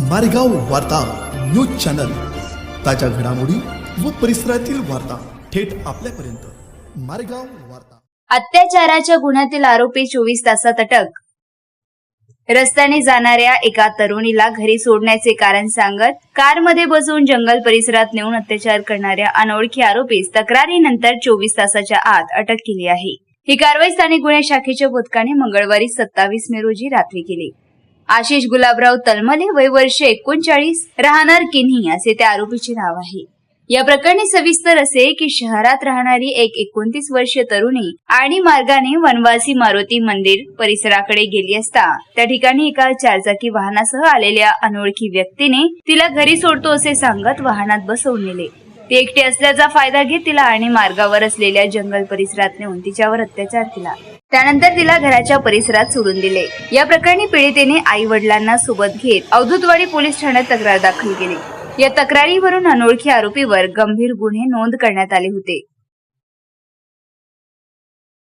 मारेगाव वार्ता news channel. ताज्या घडामोडी व परिसरातील वार्ता थेट आपल्यापर्यंत. मारेगाव वार्ता. अत्याचाराच्या गुन्ह्यातील आरोपी चोवीस तासात अटक. रस्त्याने जाणाऱ्या एका तरुणीला घरी सोडण्याचे कारण सांगत कारमध्ये बसून जंगल परिसरात नेऊन अत्याचार करणाऱ्या अनोळखी आरोपीस तक्रारीनंतर चोवीस तासाच्या आत अटक केली आहे. ही कारवाई स्थानिक गुन्हे शाखेच्या पथकाने मंगळवारी सत्तावीस मे रोजी रात्री केली. आशिष गुलाबराव तलमले वय वर्ष एकोणचाळीस राहणार किन्ही असे त्या आरोपीचे नाव आहे. या प्रकरणी सविस्तर असे की शहरात राहणारी एक एकोणतीस वर्षीय तरुणी आणि मार्गाने वनवासी मारुती मंदिर परिसराकडे गेली असता त्या ठिकाणी एका चारचाकी वाहनासह आलेल्या अनोळखी व्यक्तीने तिला घरी सोडतो असे सांगत वाहनात बसवून नेले. ती एकटी असल्याचा फायदा घेत तिला आणि मार्गावर असलेल्या जंगल परिसरात नेऊन तिच्यावर अत्याचार केला. त्यानंतर तिला घराच्या परिसरात सोडून दिले. या प्रकरणी पीडितेने आई वडिलांना सोबत घेत अवधूतवाडी पोलीस ठाण्यात तक्रार दाखल केली. या तक्रारीवरून अनोळखी आरोपीवर गंभीर गुन्हे नोंद करण्यात आले होते.